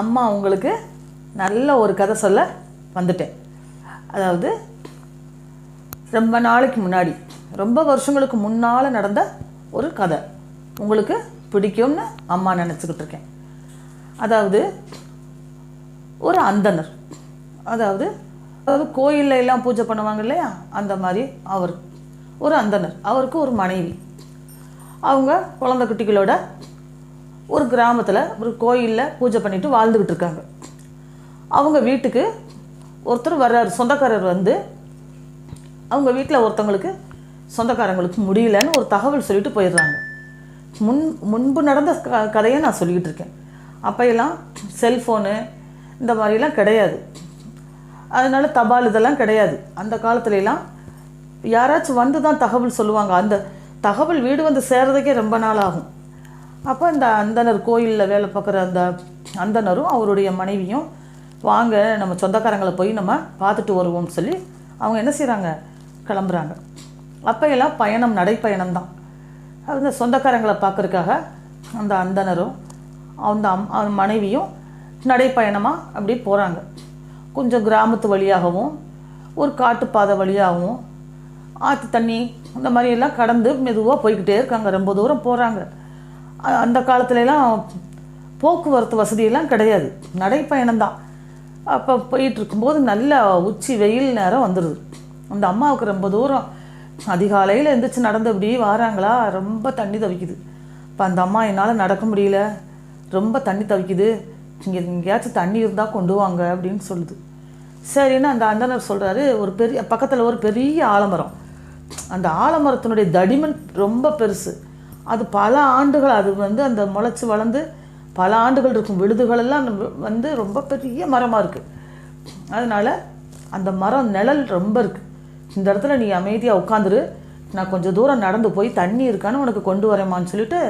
அம்மா உங்களுக்கு நல்ல ஒரு கதை சொல்ல வந்துட்டேன். அதாவது ரொம்ப நாளைக்கு முன்னாடி ரொம்ப வருஷங்களுக்கு முன்னால் நடந்த ஒரு கதை. உங்களுக்கு பிடிக்கும்னு அம்மா நினச்சிக்கிட்டு இருக்கேன். அதாவது ஒரு அந்தனர். அதாவது அதாவது கோயில்ல எல்லாம் பூஜை பண்ணுவாங்க இல்லையா? அந்த மாதிரி அவர் ஒரு அந்தனர். அவருக்கு ஒரு மனைவி. அவங்க குழந்தை குட்டிகளோட ஒரு கிராமத்தில் ஒரு கோயிலில் பூஜை பண்ணிட்டு வாழ்ந்துக்கிட்டு இருக்காங்க. அவங்க வீட்டுக்கு ஒருத்தர் வர்றாரு சொந்தக்காரர் வந்து. அவங்க வீட்டில் ஒருத்தவங்களுக்கு சொந்தக்காரங்களுக்கு முடியலன்னு ஒரு தகவல் சொல்லிட்டு போயிடுறாங்க. முன் முன்பு நடந்த க கதையை நான் சொல்லிக்கிட்டு இருக்கேன். அப்போயெல்லாம் செல்ஃபோனு இந்த மாதிரிலாம் கிடையாது. அதனால் தபால் இதெல்லாம் கிடையாது. அந்த காலத்துலலாம் யாராச்சும் வந்து தான் தகவல் சொல்லுவாங்க. அந்த தகவல் வீடு வந்து சேர்றதுக்கே ரொம்ப நாள் ஆகும். அப்போ இந்த அந்தனர் கோயிலில் வேலை பார்க்குற அந்த அந்தனரும் அவருடைய மனைவியும் வாங்க நம்ம சொந்தக்காரங்களை போய் நம்ம பார்த்துட்டு வருவோம்னு சொல்லி அவங்க என்ன செய்கிறாங்க கிளம்புறாங்க. அப்போ எல்லாம் பயணம் நடைப்பயணம் தான். அந்த சொந்தக்காரங்களை பார்க்குறக்காக அந்த அந்தனரும் அந்த அம் அவன் மனைவியும் நடைப்பயணமாக அப்படி போகிறாங்க கொஞ்சம் கிராமத்து வழியாகவும் ஒரு காட்டுப்பாதை வழியாகவும் ஆற்று தண்ணி இந்த மாதிரியெல்லாம் கடந்து மெதுவாக போய்க்கிட்டே இருக்காங்க. ரொம்ப தூரம் போகிறாங்க அந்த காலத்துலலாம் போக்குவரத்து வசதியெல்லாம் கிடையாது. நடைப்பயணம் தான் அப்போ போயிட்டு இருக்கும்போது நல்ல உச்சி வெயில் நேரம் வந்துடுது அந்த அம்மாவுக்கு ரொம்ப தூரம். அதிகாலையில் எழுந்திரிச்சு நடந்து அப்படி வாராங்களா? ரொம்ப தண்ணி தவிக்குது. இப்போ அந்த அம்மா என்னால் நடக்க முடியல. ரொம்ப தண்ணி தவிக்குது. இங்கே எங்கேயாச்சும் தண்ணி இருந்தால் கொண்டு வாங்க அப்படின்னு சொல்லுது. சரின்னு அந்த அந்தனர் சொல்கிறாரு ஒரு பெரிய பக்கத்தில் ஒரு பெரிய ஆலமரம். அந்த ஆலமரத்தினுடைய தடிமன் ரொம்ப பெருசு. அது பல ஆண்டுகள் அது வந்து அந்த முளைச்சி வளர்ந்து பல ஆண்டுகள் இருக்கும். விழுதுகளெல்லாம் வந்து ரொம்ப பெரிய மரமாக இருக்குது அதனால் அந்த மரம் நிழல் ரொம்ப இருக்குது இந்த இடத்துல நீ அமைதியாக உட்காந்துரு. நான் கொஞ்சம் தூரம் நடந்து போய் தண்ணி இருக்கான்னு உனக்கு கொண்டு வரேம்மான்னு சொல்லிட்டு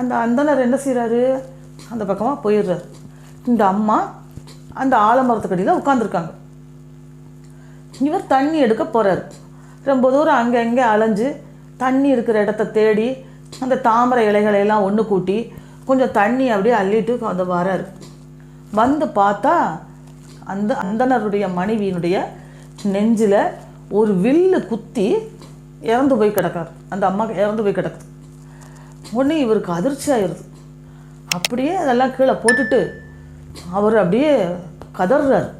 அந்த அந்தனர் என்ன செய்கிறாரு அந்த பக்கமாக போயிடுறாரு. இந்த அம்மா அந்த ஆலமரத்துக்கடியில் உட்காந்துருக்காங்க இவர் தண்ணி எடுக்க போகிறாரு ரொம்ப தூரம் அங்கே அங்கே அலைஞ்சு தண்ணி இருக்கிற இடத்த தேடி அந்த தாமரை இலைகளையெல்லாம் ஒன்று கூட்டி கொஞ்சம் தண்ணி அப்படியே அள்ளிட்டு அந்த வராரு வந்து பார்த்தா அந்த அந்தனருடைய மனைவியினுடைய நெஞ்சில் ஒரு வில்லு குத்தி இறந்து போய் கிடக்கார். அந்த அம்மா இறந்து போய் கிடக்குது. உடனே இவருக்கு அதிர்ச்சி ஆயிடுது. அப்படியே அதெல்லாம் கீழே போட்டுட்டு அவர் அப்படியே கதறார்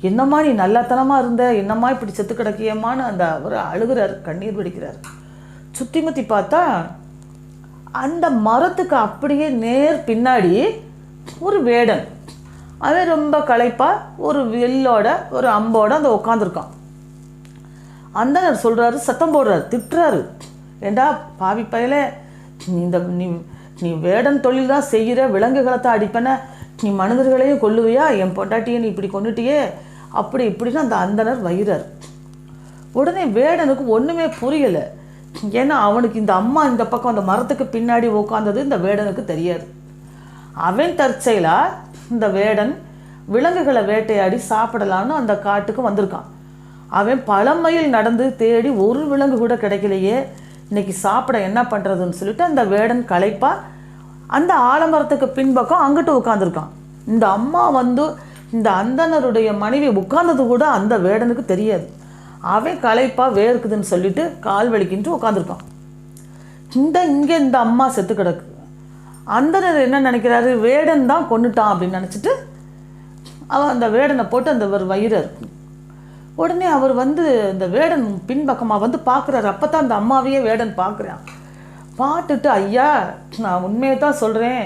என்னம்மா நீ நல்லத்தனமாக இருந்த? என்னம்மா இப்படி செத்து கிடக்கியம்மான்னு அந்த அவர் அழுகிறார் கண்ணீர் வெடிக்கிறார். சுற்றி முற்றி பார்த்தா அந்த மரத்துக்கு அப்படியே நேர் பின்னாடி ஒரு வேடன். அவன் ரொம்ப களைப்பாக ஒரு வெல்லோட ஒரு அம்போட அந்த உட்காந்துருக்கான் அந்தனர் சொல்கிறாரு சத்தம் போடுறாரு திட்டுறாரு. ஏண்டா பாவி பயலே நீ இந்த நீ நீ வேடன் தொழில் தான் செய்கிற விலங்குகளை தான் அடிப்பன நீ மனிதர்களையும் கொல்லுவியா என் பொண்டாட்டியை நீ இப்படி கொண்டுட்டியே அப்படி இப்படின்னு அந்த அந்தனர் வயிறார். உடனே வேடனுக்கு ஒன்றுமே புரியலை. ஏன்னா அவனுக்கு இந்த அம்மா இந்த பக்கம் அந்த மரத்துக்கு பின்னாடி உட்காந்தது இந்த வேடனுக்கு தெரியாது. அவன் தற்செயலாக இந்த வேடன் விலங்குகளை வேட்டையாடி சாப்பிடலான்னு அந்த காட்டுக்கு வந்திருக்கான். அவன் பல மைல் நடந்து தேடி ஒரு விலங்கு கூட கிடைக்கலையே. இன்னைக்கு சாப்பிட என்ன பண்ணுறதுன்னு சொல்லிட்டு அந்த வேடன் களைப்பா அந்த ஆலமரத்துக்கு பின்பக்கம் அங்கிட்டு உட்காந்துருக்கான் இந்த அம்மா வந்து இந்த அந்தனருடைய மனைவி உட்கார்ந்தது கூட அந்த வேடனுக்கு தெரியாது. அவன் களைப்பா வேர்க்குதுன்னு சொல்லிட்டு கால் வலிக்கின்ட்டு உட்காந்துருக்கான் இந்த இங்கே இந்த அம்மா செத்து கிடக்கு. அந்தனர் என்ன நினைக்கிறாரு? வேடன் தான் கொண்டுட்டான் அப்படின்னு நினச்சிட்டு அவன் அந்த வேடனை போட்டு அந்த ஒரு வயிறார் உடனே அவர் வந்து இந்த வேடன் பின்பக்கமாக வந்து பார்க்குறாரு. அப்போ தான் அந்த அம்மாவையே வேடன் பார்க்குறான். பார்த்துட்டு ஐயா நான் உண்மையை தான் சொல்கிறேன்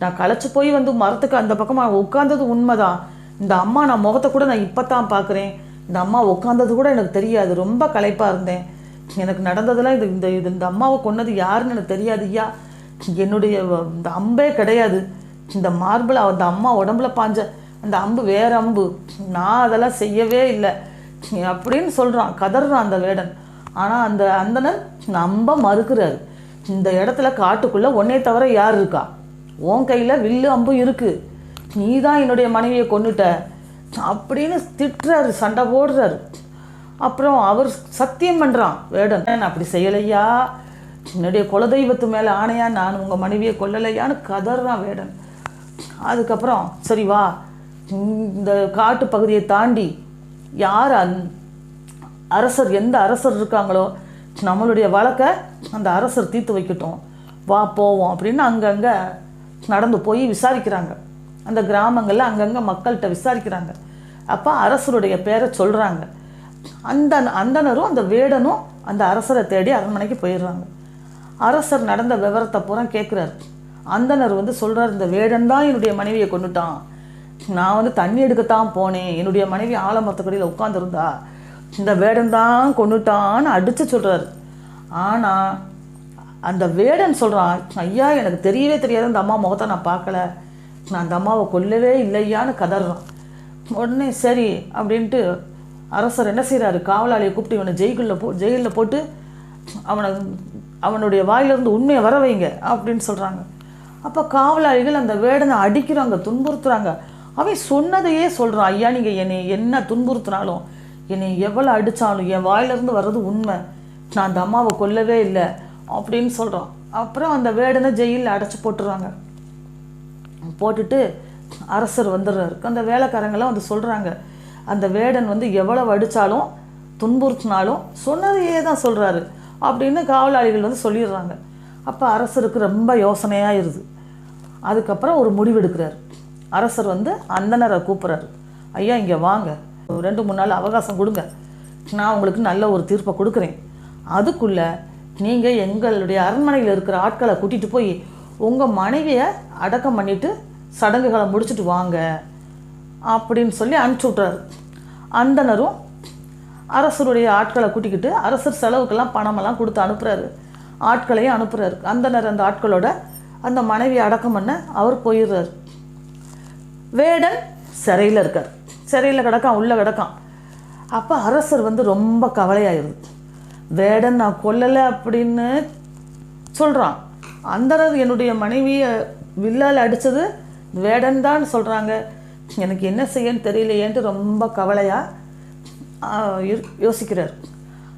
நான் களைச்சி போய் வந்து மரத்துக்கு அந்த பக்கமாக உட்காந்தது உண்மைதான். இந்த அம்மா நான் முகத்தை கூட நான் இப்போ தான் பார்க்குறேன். இந்த அம்மா உட்காந்தது கூட எனக்கு தெரியாது. ரொம்ப களைப்பாக இருந்தேன். எனக்கு நடந்ததெல்லாம் இது இந்த இது இந்த அம்மாவை கொன்னது யாருன்னு எனக்கு தெரியாது. ஐயா என்னுடைய இந்த அம்பே கிடையாது. இந்த மார்பிள் அந்த அம்மா உடம்புல பாஞ்ச அந்த அம்பு வேற அம்பு. நான் அதெல்லாம் செய்யவே இல்லை. அப்படின்னு சொல்கிறான் கதறான் அந்த வேடன். ஆனால் அந்த அந்தனர் நம்ப மறுக்கிறாரு. இந்த இடத்துல காட்டுக்குள்ளே ஒன்னே தவிர யார் இருக்கா? உன் கையில் வில்லு அம்பும் இருக்குது நீ தான் என்னுடைய மனைவியை கொண்டுட்ட அப்படின்னு திட்டுறாரு சண்டை போடுறாரு. அப்புறம் அவர் சத்தியம் பண்ணுறான் வேடன். நான் அப்படி செய்யலையா? என்னுடைய குலதெய்வத்து மேலே ஆணையா நான் உங்கள் மனைவியை கொல்லலையான்னு கதறான் வேடன். அதுக்கப்புறம் சரி வா இந்த காட்டு பகுதியை தாண்டி யார் அந் அரசர் எந்த அரசர் இருக்காங்களோ நம்மளுடைய வழக்கை அந்த அரசர் தீர்த்து வைக்கட்டும். வா போவோம். அப்படின்னு அங்கங்கே நடந்து போய் விசாரிக்கிறாங்க. அந்த கிராமங்களில் அங்கங்கே மக்கள்கிட்ட விசாரிக்கிறாங்க. அப்போ அரசருடைய பேரை சொல்கிறாங்க அந்த அந்தனரும் அந்த வேடனும் அந்த அரசரை தேடி அரண்மனைக்கு போயிடுறாங்க. அரசர் நடந்த விவரத்தை பூரா கேட்குறாரு அந்தனர் வந்து சொல்கிறார் இந்த வேடன் தான் என்னுடைய மனைவியை கொண்டுட்டான் நான் வந்து தண்ணி எடுக்கத்தான் போனேன். என்னுடைய மனைவி ஆலமரத்துக்கடியில் உட்காந்துருந்தா இந்த வேடன் தான் கொண்டுட்டான்னு அடித்து சொல்கிறாரு ஆனால் அந்த வேடன் சொல்கிறான் ஐயா எனக்கு தெரியவே தெரியாது. அந்த அம்மா முகத்தை நான் பார்க்கல. நான் அந்த அம்மாவை கொல்லவே இல்லையான்னு கதறான் உடனே சரி அப்படின்ட்டு அரசர் என்ன செய்கிறாரு காவலாளியை கூப்பிட்டு இவனை ஜெயிலில் போ ஜெயிலில் போட்டு அவனை அவனுடைய வாயிலிருந்து உண்மையை வர வைங்க அப்படின்னு சொல்கிறாங்க அப்போ காவலாளிகள் அந்த வேடனை அடிக்கிறாங்க துன்புறுத்துறாங்க. அவன் சொன்னதையே சொல்கிறான் ஐயா நீங்கள் என்னை என்ன துன்புறுத்தினாலும் என்னை எவ்வளோ அடித்தாலும் என் வாயிலிருந்து வர்றது உண்மை. நான் அந்த அம்மாவை கொல்லவே இல்லை அப்படின்னு சொல்கிறான் அப்புறம் அந்த வேடனை ஜெயிலில் அடைச்சி போட்டுறாங்க. போட்டுட்டு அரசர் வந்துடுறாரு. அந்த வேலைக்காரங்கெல்லாம் வந்து சொல்கிறாங்க அந்த வேடன் வந்து எவ்வளவு அடித்தாலும் துன்புறுத்தினாலும் சொன்னதையே தான் சொல்கிறாரு அப்படின்னு காவலாளிகள் வந்து சொல்லிடுறாங்க. அப்போ அரசருக்கு ரொம்ப யோசனையாக இருது அதுக்கப்புறம் ஒரு முடிவெடுக்கிறார் அரசர் வந்து அந்தனரை கூப்பிட்றாரு ஐயா இங்கே வாங்க. ரெண்டு மூணு நாள் அவகாசம் கொடுங்க. நான் உங்களுக்கு நல்ல ஒரு தீர்ப்பை கொடுக்குறேன். அதுக்குள்ளே நீங்கள் எங்களுடைய அரண்மனையில் இருக்கிற ஆட்களை கூட்டிகிட்டு போய் உங்கள் மனைவியை அடக்கம் பண்ணிவிட்டு சடங்குகளை முடிச்சுட்டு வாங்க அப்படின்னு சொல்லி அனுப்பிச்சி விட்றாரு அந்தனரும் அரசருடைய ஆட்களை கூட்டிக்கிட்டு அரசர் செலவுக்கெல்லாம் பணமெல்லாம் கொடுத்து அனுப்புகிறாரு ஆட்களையும் அனுப்புகிறாரு அந்தனர் அந்த ஆட்களோட அந்த மனைவியை அடக்கம் பண்ண அவர் போயிடுறாரு. வேடன் சிறையில் இருக்கார். சிறையில் கிடக்கான் உள்ளே கிடக்கான். அப்போ அரசர் வந்து ரொம்ப கவலையாயிருது வேடன் நான் கொல்லலை அப்படின்னு சொல்கிறான் அந்தரர் என்னுடைய மனைவியை வில்லால் அடித்தது வேடன் தான் சொல்கிறாங்க எனக்கு என்ன செய்யன்னு தெரியலையேன்ட்டு ரொம்ப கவலையாக யோசிக்கிறார்.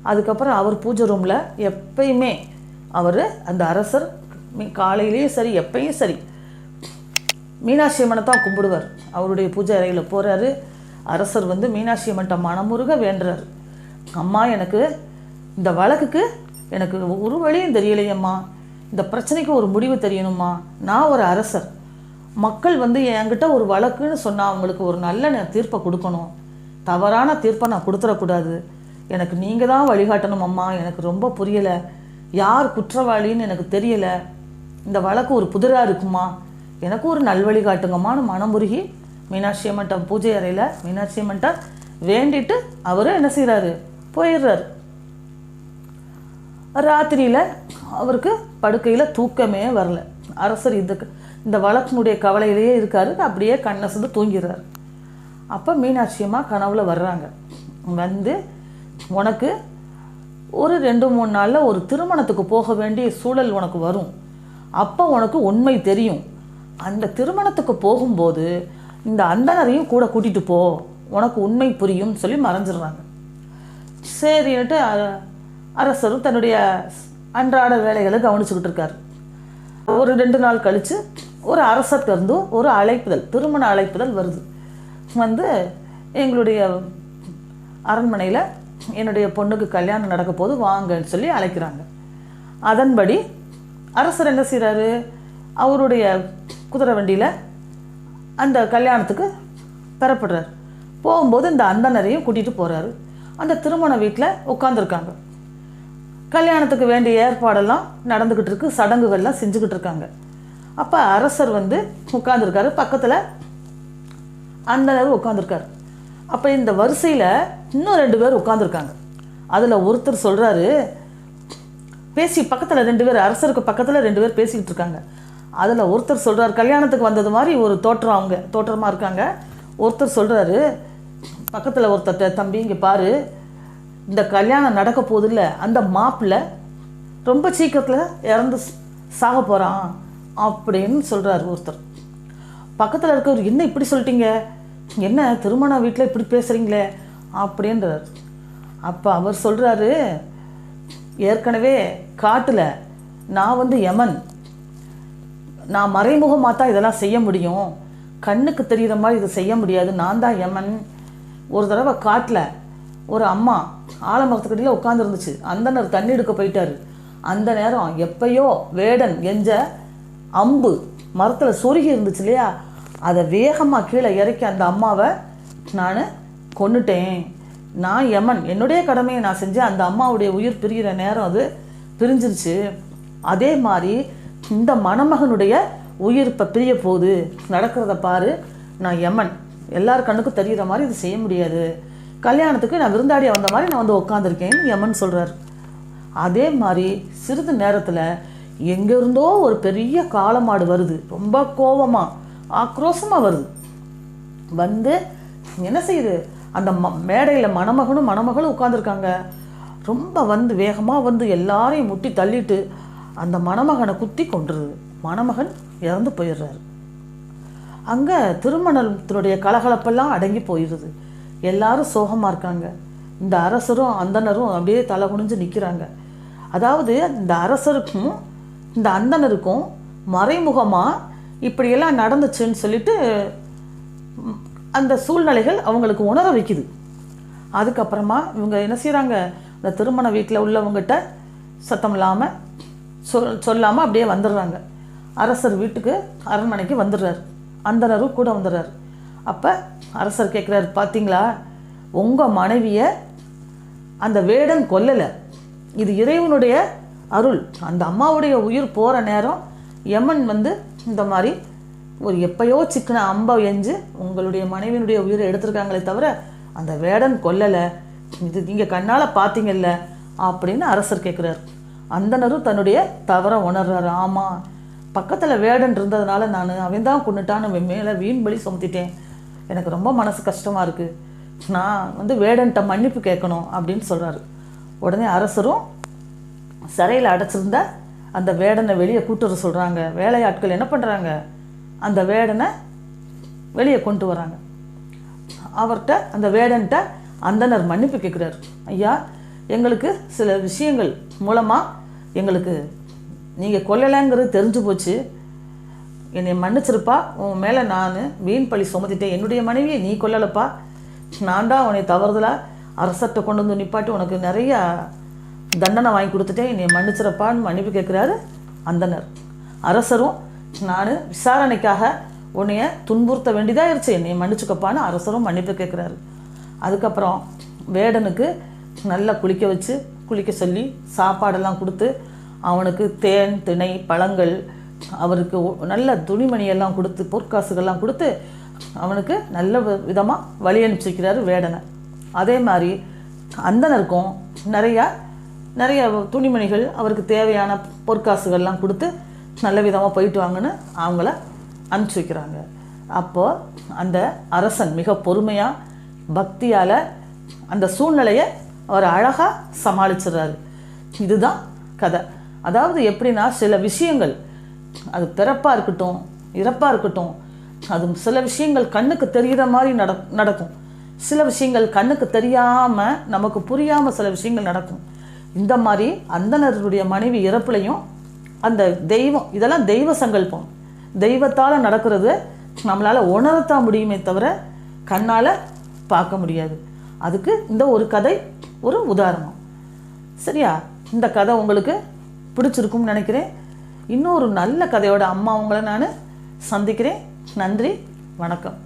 அதுக்கப்புறம் அவர் பூஜை ரூமில் எப்பயுமே அவர் அந்த அரசர் மீ- காலையிலேயும் சரி எப்பயும் சரி. மீனாட்சி அம்மனை தான் கும்பிடுவார். அவருடைய பூஜை அறையில் போகிறாரு அரசர் வந்து மீனாட்சி அம்மன்ட்ட மனமுருக வேண்டுறாரு. அம்மா எனக்கு இந்த வழக்குக்கு எனக்கு ஒரு வழியும் தெரியலையம்மா. இந்த பிரச்சனைக்கு ஒரு முடிவு தெரியணுமா? நான் ஒரு அரசர். மக்கள் வந்து என்கிட்ட ஒரு வழக்குன்னு சொன்னால் அவங்களுக்கு ஒரு நல்ல ந- தீர்ப்பை கொடுக்கணும். தவறான தீர்ப்பை நான் கொடுத்துடக்கூடாது. எனக்கு நீங்கள் தான் வழிகாட்டணும் அம்மா. எனக்கு ரொம்ப புரியலை. யார் குற்றவாளின்னு எனக்கு தெரியலை. இந்த வழக்கு ஒரு புதிராக இருக்குமா? எனக்கு ஒரு நல்வழி காட்டுங்கம்மான்னு மனமுருகி மீனாட்சி அம்மன்ட்ட பூஜை அறையில் மீனாட்சி அம்மன்ட்ட வேண்டிட்டு அவர் என்ன செய்கிறாரு போயிடுறாரு. ராத்திரியில் அவருக்கு படுக்கையில் தூக்கமே வரல. அரசர் இதுக்கு இந்த வளத்தினுடைய கவலையிலேயே இருக்காரு. அப்படியே கண்ணசந்து தூங்கிடுறாரு. அப்போ மீனாட்சி அம்மா கனவுல வர்றாங்க. வந்து உனக்கு ஒரு ரெண்டு மூணு நாளில் ஒரு திருமணத்துக்கு போக வேண்டிய சூழல் உனக்கு வரும். அப்போ உனக்கு உண்மை தெரியும். அந்த திருமணத்துக்கு போகும்போது இந்த அந்தனரையும் கூட கூட்டிகிட்டு போ. உனக்கு உண்மை புரியும்னு சொல்லி மறைஞ்சிடுறாங்க. சரின்ட்டு அ- அரசரும் தன்னுடைய அன்றாட வேலைகளை கவனிச்சுக்கிட்டு இருக்கார். ஒரு ரெண்டு நாள் கழித்து ஒரு அரசர்கிட்ட ஒரு அழைப்புதல் திருமண அழைப்புதல் வருது. வந்து எங்களுடைய அரண்மனையில் என்னுடைய பொண்ணுக்கு கல்யாணம் நடக்க போது வாங்கன்னு சொல்லி அழைக்கிறாங்க. அதன்படி அரசர் என்ன செய்கிறாரு அவருடைய குதிரை வண்டியில் அந்த கல்யாணத்துக்கு பெறப்படுறார். போகும்போது இந்த அந்தனரையும் கூட்டிகிட்டு போகிறாரு அந்த திருமண வீட்டில் உட்காந்துருக்காங்க கல்யாணத்துக்கு வேண்டிய ஏற்பாடெல்லாம் நடந்துக்கிட்டு இருக்கு. சடங்குகள்லாம் செஞ்சுக்கிட்டு இருக்காங்க. அப்போ அரசர் வந்து உட்காந்துருக்காரு பக்கத்தில் அந்தனர் உட்காந்துருக்காரு அப்போ இந்த வரிசையில் இன்னும் ரெண்டு பேர் உட்காந்துருக்காங்க அதில் ஒருத்தர் சொல்கிறாரு பேசி பக்கத்தில் ரெண்டு பேர் அரசருக்கு பக்கத்தில் ரெண்டு பேர் பேசிக்கிட்டு இருக்காங்க. அதில் ஒருத்தர் சொல்கிறார் கல்யாணத்துக்கு வந்தது மாதிரி ஒரு தோற்றம் அவங்க தோற்றமாக இருக்காங்க. ஒருத்தர் சொல்கிறாரு பக்கத்தில் ஒருத்தர் தம்பி இங்கே பாரு இந்த கல்யாணம் நடக்க போதில்ல அந்த மாப்பிள்ளை ரொம்ப சீக்கிரத்தில் இறந்து சாக போகிறான் அப்படின்னு சொல்கிறாரு ஒருத்தர். பக்கத்தில் இருக்கவர் என்ன இப்படி சொல்லிட்டீங்க? என்ன திருமண வீட்டில் இப்படி பேசுகிறீங்களே அப்படின்றார். அப்போ அவர் சொல்கிறாரு ஏற்கனவே காட்டில் நான் வந்து யமன். நான் மறைமுகமாக தான் இதெல்லாம் செய்ய முடியும். கண்ணுக்கு தெரிகிற மாதிரி இதை செய்ய முடியாது. நான் தான் யமன். ஒரு தடவை காட்டில் ஒரு அம்மா ஆலமரத்துக்கடியில் உட்காந்துருந்துச்சு அந்தனர் தண்ணி எடுக்க போயிட்டார். அந்த நேரம் எப்பயோ வேடன் எஞ்ச அம்பு மரத்தில் சொருகி இருந்துச்சு இல்லையா? அதை வேகமாக கீழே இறக்கி அந்த அம்மாவை நான் கொண்டுட்டேன் நான் யமன். என்னுடைய கடமையை நான் செஞ்சேன் அந்த அம்மாவுடைய உயிர் பிரிகிற நேரம் அது பிரிஞ்சிருச்சு. அதே மாதிரி இந்த மணமகனுடைய உயிர் இப்போ பிரிய போகுது. நடக்கிறத பாரு. நான் யமன். எல்லார் கண்ணுக்கும் தெரிகிற மாதிரி இது செய்ய முடியாது. கல்யாணத்துக்கு நான் விருந்தாடியா வந்த மாதிரி நான் வந்து உட்காந்துருக்கேன் யமன் சொல்கிறார் அதே மாதிரி சிறிது நேரத்தில் எங்கேருந்தோ ஒரு பெரிய காலமாடு வருது. ரொம்ப கோவமாக ஆக்ரோஷமாக வருது. வந்து என்ன செய்யுது? அந்த ம மேடையில் மணமகனும் மணமகளும் உட்காந்துருக்காங்க ரொம்ப வந்து வேகமாக வந்து எல்லாரையும் முட்டி தள்ளிட்டு அந்த மணமகனை குத்தி கொண்டுருது மணமகன் இறந்து போயிடுறாரு. அங்கே திருமணத்தினுடைய கலகலப்பெல்லாம் அடங்கி போயிடுது. எல்லாரும் சோகமாக இருக்காங்க. இந்த அரசரும் அந்தனரும் அப்படியே தலை குனிஞ்சு நிற்கிறாங்க அதாவது இந்த அரசருக்கும் இந்த அந்தனருக்கும் மறைமுகமாக இப்படியெல்லாம் நடந்துச்சுன்னு சொல்லிட்டு அந்த சூழ்நிலைகள் அவங்களுக்கு உணர வைக்குது. அதுக்கப்புறமா இவங்க என்ன செய்கிறாங்க இந்த திருமண வீட்டில் உள்ளவங்ககிட்ட சத்தம் இல்லாமல் சொல் சொல்லாமல் அப்படியே வந்துடுறாங்க. அரசர் வீட்டுக்கு அரண்மனைக்கு வந்துடுறாரு. அந்தனரும் கூட வந்துடுறாரு. அப்போ அரசர் கேட்குறாரு பார்த்தீங்களா உங்கள் மனைவியை அந்த வேடன் கொல்லலை. இது இறைவனுடைய அருள். அந்த அம்மாவுடைய உயிர் போகிற நேரம் யமன் வந்து இந்த மாதிரி ஒரு எப்பயோ சிக்கன அம்பை எஞ்சு உங்களுடைய மனைவியினுடைய உயிரை எடுத்திருக்காங்களே தவிர அந்த வேடன் கொல்லலை. இது நீங்கள் கண்ணால் பார்த்தீங்கல்ல அப்படின்னு அரசர் கேட்குறாரு அந்தனரும் தன்னுடைய தவற உணர்றாரு. ஆமாம் பக்கத்தில் வேடன் இருந்ததுனால நான் அவன் தான் கொண்டுட்டான்னு மேலே வீண் பலி சுமத்திட்டேன். எனக்கு ரொம்ப மனசு கஷ்டமாக இருக்குது நான் வந்து வேடன்ட்ட மன்னிப்பு கேட்கணும் அப்படின்னு சொல்கிறாரு உடனே அரசரும் சிறையில் அடைச்சிருந்த அந்த வேடனை வெளியே கூட்டுற வர சொல்கிறாங்க வேலையாட்கள் என்ன பண்ணுறாங்க அந்த வேடனை வெளியே கொண்டு வராங்க. அவர்கிட்ட அந்த வேடன்ட்ட அந்தனர் மன்னிப்பு கேட்குறாரு. ஐயா எங்களுக்கு சில விஷயங்கள் மூலமாக எங்களுக்கு நீங்கள் கொல்லலைங்கிறது தெரிஞ்சு போச்சு. என்னை மன்னிச்சிருப்பா. உன் மேலே நான் வீண் பழி சுமத்திட்டேன். என்னுடைய மனைவியை நீ கொல்லலப்பா. நான் தான் உன்னை தவறுதலாக அரசர்கிட்ட கொண்டு வந்து நிப்பாட்டி உனக்கு நிறையா தண்டனை வாங்கி கொடுத்துட்டேன். என்னை மன்னிச்சிருப்பான்னு மன்னிப்பு கேட்குறாரு அந்தனர். அரசரும் நான் விசாரணைக்காக உன்னைய துன்புறுத்த வேண்டியதாக இருச்சு என்னை மன்னிச்சுக்கப்பான்னு அரசரும் மன்னிப்பு கேட்குறாரு. அதுக்கப்புறம் வேடனுக்கு நல்லா குளிக்க வச்சு குளிக்க சொல்லி சாப்பாடெல்லாம் கொடுத்து அவனுக்கு தேன் திணை பழங்கள் அவருக்கு நல்ல துணிமணியெல்லாம் கொடுத்து பொற்காசுகள்லாம் கொடுத்து அவனுக்கு நல்ல விதமாக வழி அனுப்பிச்சு வைக்கிறாரு வேடனை. அதே மாதிரி அந்தனருக்கும் நிறையா நிறைய துணிமணிகள் அவருக்கு தேவையான பொற்காசுகள்லாம் கொடுத்து நல்ல விதமாக போயிட்டு வாங்கன்னு அவங்கள அனுப்பிச்சி வைக்கிறாங்க அப்போது அந்த அரசன் மிக பொறுமையாக பக்தியால் அந்த சூழ்நிலையை அவர் அழகாக சமாளிச்சிடுறாரு. இதுதான் கதை. அதாவது எப்படின்னா சில விஷயங்கள் அது பிறப்பாக இருக்கட்டும் இறப்பாக இருக்கட்டும் அது சில விஷயங்கள் கண்ணுக்கு தெரிகிற மாதிரி நட நடக்கும். சில விஷயங்கள் கண்ணுக்கு தெரியாமல் நமக்கு புரியாமல் சில விஷயங்கள் நடக்கும். இந்த மாதிரி அந்தனருடைய மனைவி இறப்புலையும் அந்த தெய்வம் இதெல்லாம் தெய்வ சங்கல்பம். தெய்வத்தால் நடக்கிறது நம்மளால் உணரத்தான் முடியுமே தவிர கண்ணால் பார்க்க முடியாது. அதுக்கு இந்த ஒரு கதை ஒரு உதாரணம். சரியா? இந்த கதை உங்களுக்கு பிடிச்சிருக்கும்னு நினைக்கிறேன். இன்னொரு நல்ல கதையோட அம்மா உங்களை நான் சந்திக்கிறேன். நன்றி வணக்கம்.